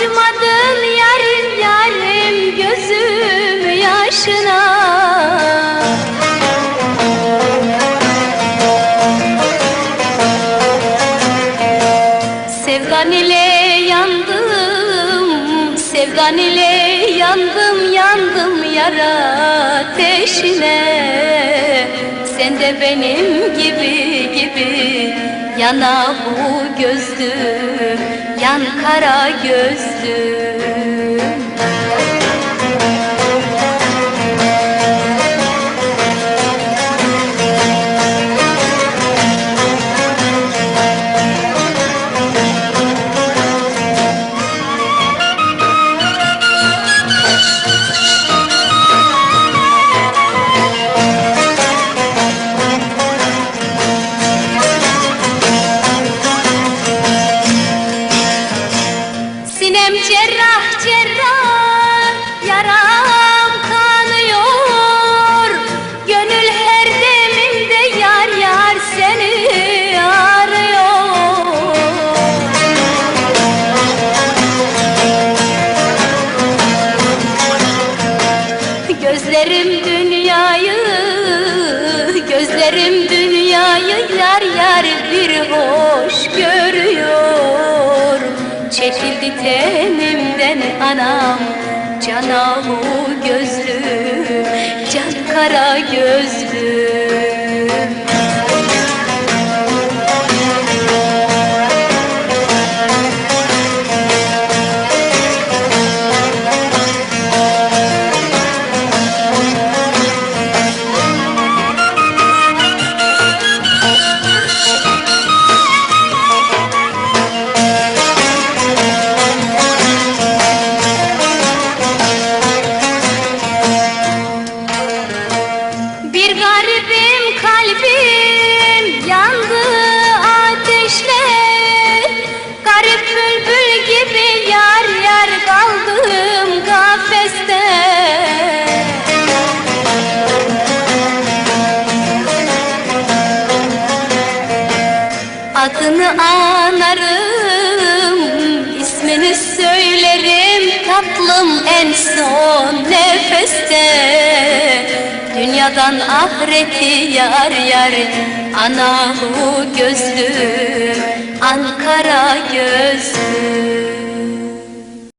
Acımadın yarim yarim gözüm yaşına. Sevdan ile yandım, sevdan ile yandım, yandım yara ateşine Sen de benim gibi gibi yana bu gözlüm, yan kara gözlüm Sinem cerrah cerrah yaram kanıyor. Gönül her demimde yar yar seni arıyor. Gözlerim dünyayı, gözlerim dünyayı yar yar bir hoş görüyor Çekildi tenimden anam, canavu gözlüm, can kara gözlüm Adını anarım, ismini söylerim. Tatlım en son nefeste. Dünyadan ahireti yar yar anahu gözlüm Ankara gözlüm